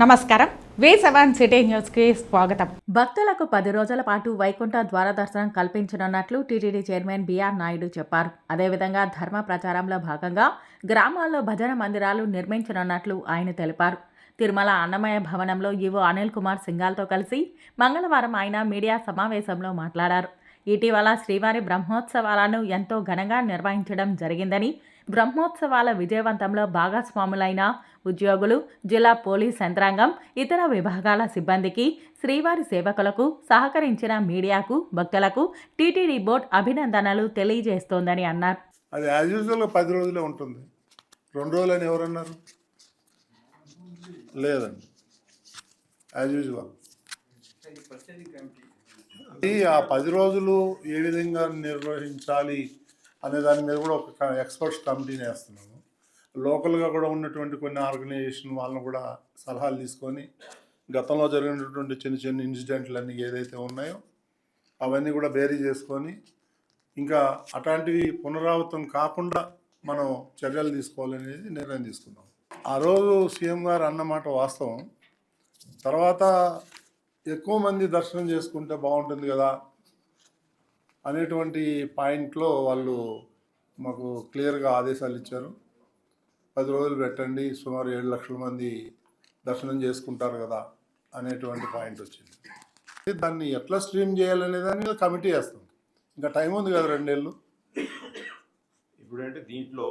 నమస్కారం. Way seven city న్యూస్కి స్వాగతం. భక్తులకు పది రోజుల పాటు వైకుంఠ ద్వార దర్శనం కల్పించనున్నట్లు TTD chairman B R Naidu చెప్పారు. అదేవిధంగా ధర్మ ప్రచారంలో భాగంగా గ్రామాల్లో భజన మందిరాలు నిర్మించనున్నట్లు ఆయన తెలిపారు. తిరుమల అన్నమయ భవనంలో ఈవో అనిల్ కుమార్ సింగాల్తో కలిసి మంగళవారం ఆయన మీడియా సమావేశంలో మాట్లాడారు. ఇటీవల శ్రీవారి బ్రహ్మోత్సవాలను ఎంతో ఘనంగా నిర్వహించడం జరిగిందని బ్రహ్మోత్సవాల విజయవంతంలో భాగస్వాములైన ఉద్యోగులు జిల్లా పోలీస్ యంత్రాంగం ఇతర విభాగాల సిబ్బందికి శ్రీవారి సేవకులకు సహకరించిన మీడియాకు భక్తులకు టీటీడీ బోర్డు అభినందనలు తెలియజేస్తోందని అన్నారు. అది యాజ్ యూజువల్గా పది రోజులే ఉంటుంది. రెండు రోజులు అని ఎవరన్నారు? లేదండి. యాజ్ యూజువల్ ఆ పది రోజులు ఏ విధంగా నిర్వహించాలి అనే దాని మీద కూడా ఒక ఎక్స్పర్ట్స్ కమిటీని వేస్తున్నాము. లోకల్గా కూడా ఉన్నటువంటి కొన్ని ఆర్గనైజేషన్ వాళ్ళని కూడా సలహాలు తీసుకొని గతంలో జరిగినటువంటి చిన్న చిన్న ఇన్సిడెంట్లు అన్నీ ఏదైతే ఉన్నాయో అవన్నీ కూడా బేరీ చేసుకొని ఇంకా అట్లాంటివి పునరావృతం కాకుండా మనం చర్యలు తీసుకోవాలనేది నిర్ణయం తీసుకున్నాం. ఆ రోజు సీఎం గారు అన్నమాట వాస్తవం. తర్వాత ఎక్కువ మంది దర్శనం చేసుకుంటే బాగుంటుంది కదా అనేటువంటి పాయింట్లో వాళ్ళు మాకు క్లియర్గా ఆదేశాలు ఇచ్చారు. పది రోజులు పెట్టండి సుమారు ఏడు లక్షల మంది దర్శనం చేసుకుంటారు కదా అనేటువంటి పాయింట్ వచ్చింది. దాన్ని ఎట్లా స్ట్రీమ్ చేయాలనే దాని మీద కమిటీ వేస్తాం. ఇంకా టైం ఉంది కదా రెండేళ్ళు. ఇప్పుడంటే దీంట్లో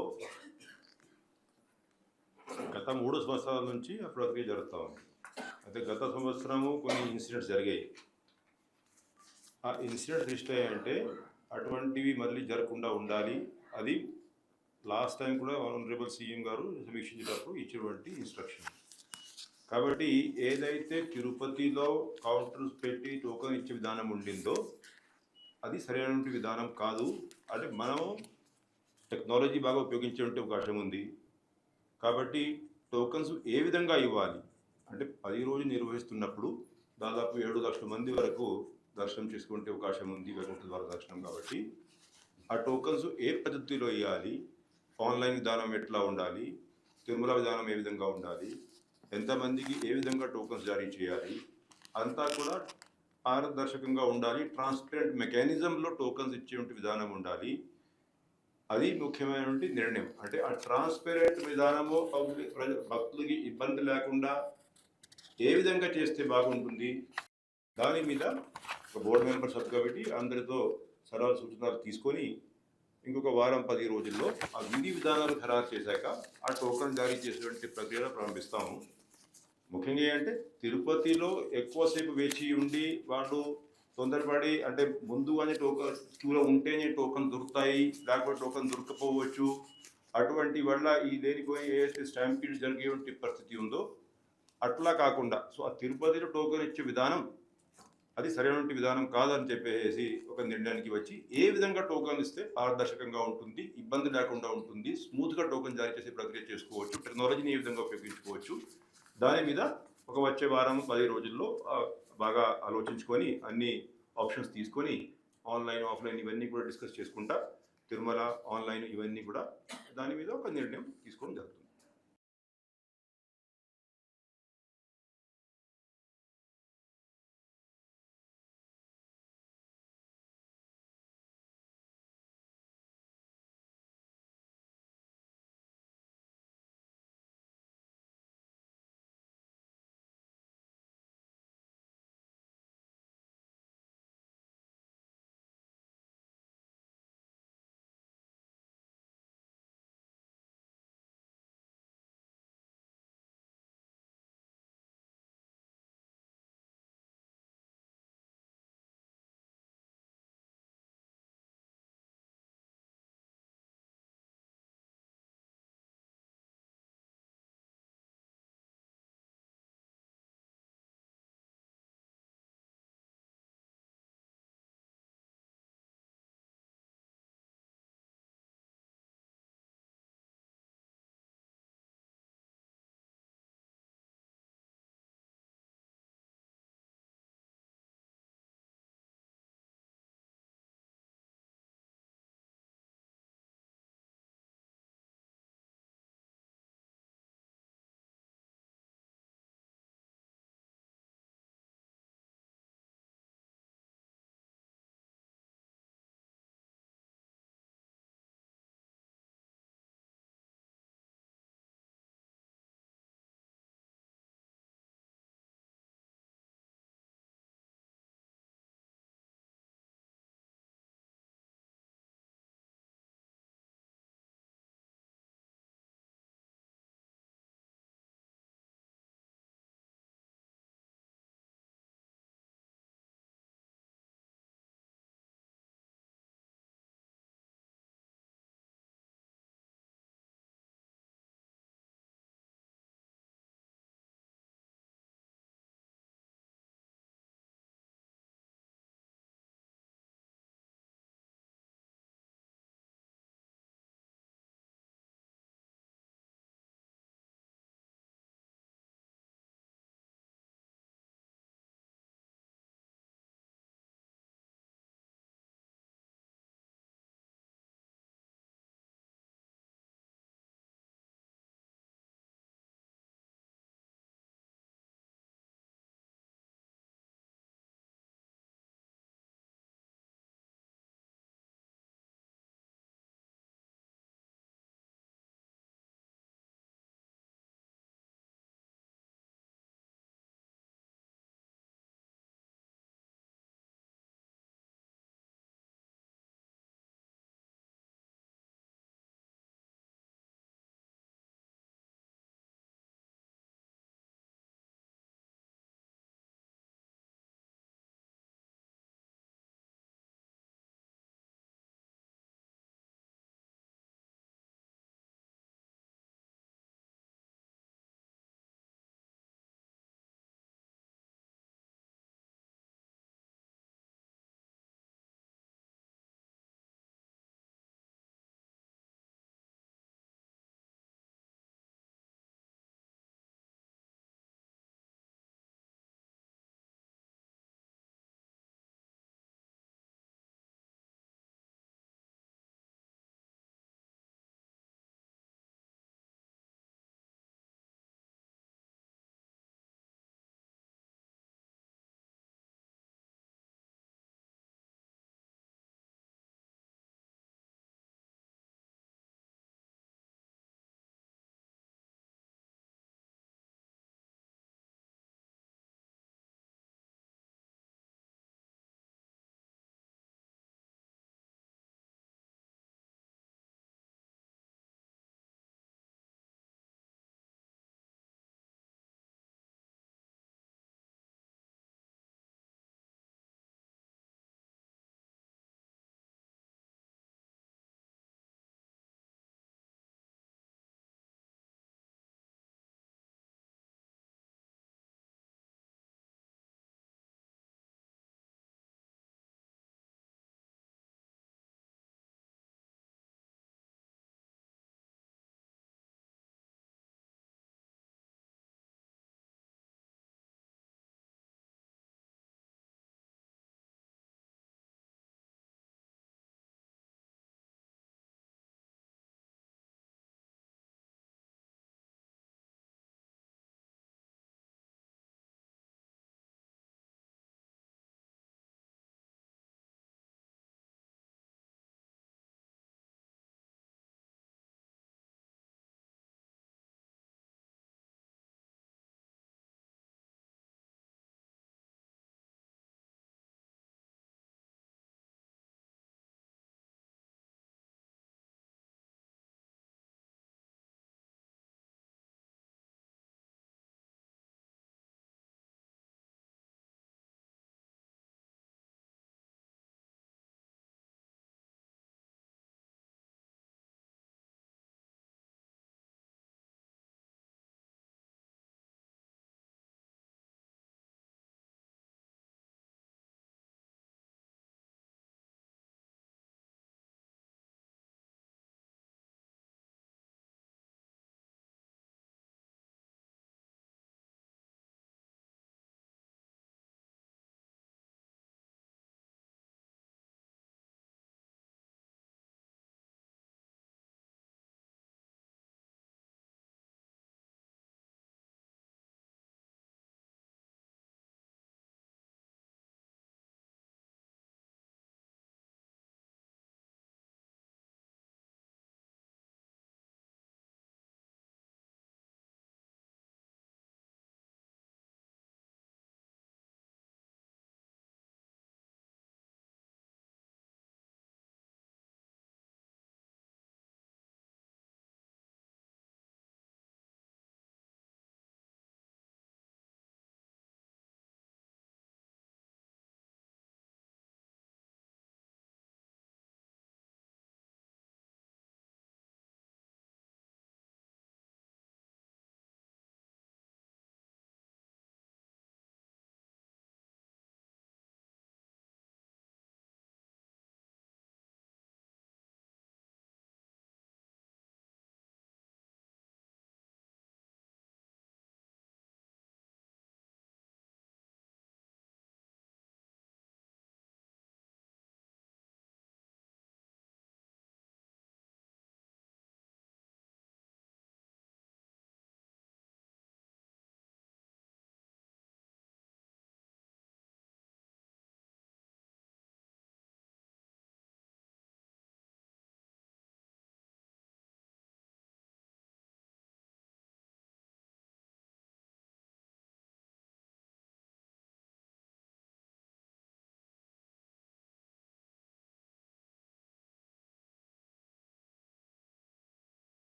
గత మూడు సంవత్సరాల నుంచి ఆ ప్రక్రియ జరుగుతూ ఉంది. అయితే గత సంవత్సరము కొన్ని ఇన్సిడెంట్స్ జరిగాయి. ఆ ఇన్సిడెంట్ లిస్ట్ అయ్యాయంటే అటువంటివి మళ్ళీ జరగకుండా ఉండాలి. అది లాస్ట్ టైం కూడా ఆనరబుల్ సీఎం గారు సమీక్షించేటప్పుడు ఇచ్చినటువంటి ఇన్స్ట్రక్షన్. కాబట్టి ఏదైతే తిరుపతిలో కౌంటర్స్ పెట్టి టోకన్ ఇచ్చే విధానం ఉండిందో అది సరైనటువంటి విధానం కాదు. అంటే మనం టెక్నాలజీ బాగా ఉపయోగించే అవకాశం ఉంది. కాబట్టి టోకన్స్ ఏ విధంగా ఇవ్వాలి? అంటే పది రోజులు నిర్వహిస్తున్నప్పుడు దాదాపు ఏడు లక్షల మంది వరకు దర్శనం చేసుకుంటే అవకాశం ఉంది వైకుంఠ ద్వార దర్శనం కాబట్టి. ఆ టోకన్స్ ఏ పద్ధతిలో ఇవ్వాలి? ఆన్లైన్ విధానం ఎట్లా ఉండాలి? తిరుమల విధానం ఏ విధంగా ఉండాలి? ఎంతమందికి ఏ విధంగా టోకన్స్ జారీ చేయాలి? అంతా కూడా పారదర్శకంగా ఉండాలి. ట్రాన్స్పరెంట్ మెకానిజంలో టోకన్స్ ఇచ్చేటువంటి విధానం ఉండాలి. అది ముఖ్యమైనటువంటి నిర్ణయం. అంటే ఆ ట్రాన్స్పరెంట్ విధానము పబ్లిక్ భక్తులకి ఇబ్బంది లేకుండా ఏ విధంగా చేస్తే బాగుంటుంది? దాని మీద బోర్డు మెంబర్ సబ్ కమిటీ అందరితో సలహా సూచనలు తీసుకొని ఇంకొక వారం పది రోజుల్లో ఆ విధి విధానాలు ఖరారు చేశాక ఆ టోకన్ జారీ చేసేటువంటి ప్రక్రియను ప్రారంభిస్తాము. ముఖ్యంగా ఏంటంటే తిరుపతిలో ఎక్కువసేపు వేచి ఉండి వాళ్ళు తొందరపడి అంటే ముందు అని టోకన్ క్యూలో ఉంటేనే టోకన్ దొరుకుతాయి లేకపోతే టోకన్ దొరకపోవచ్చు. అటువంటి వల్ల ఈ లేనిపోయి ఏదైతే స్టాంపీడ్ జరిగేటువంటి పరిస్థితి ఉందో అట్లా కాకుండా సో ఆ తిరుపతిలో టోకన్ ఇచ్చే విధానం అది సరైనటువంటి విధానం కాదని చెప్పేసి ఒక నిర్ణయానికి వచ్చి ఏ విధంగా టోకన్ ఇస్తే పారదర్శకంగా ఉంటుంది ఇబ్బంది లేకుండా ఉంటుంది స్మూత్గా టోకన్ జారీ చేసే ప్రక్రియ చేసుకోవచ్చు టెక్నాలజీని ఏ విధంగా ఉపయోగించుకోవచ్చు దాని మీద ఒక వచ్చే వారం పది రోజుల్లో బాగా ఆలోచించుకొని అన్ని ఆప్షన్స్ తీసుకొని ఆన్లైన్ ఆఫ్లైన్ ఇవన్నీ కూడా డిస్కస్ చేసుకుంటా తిరుమల ఆన్లైన్ ఇవన్నీ కూడా దాని మీద ఒక నిర్ణయం తీసుకోవడం జరుగుతుంది.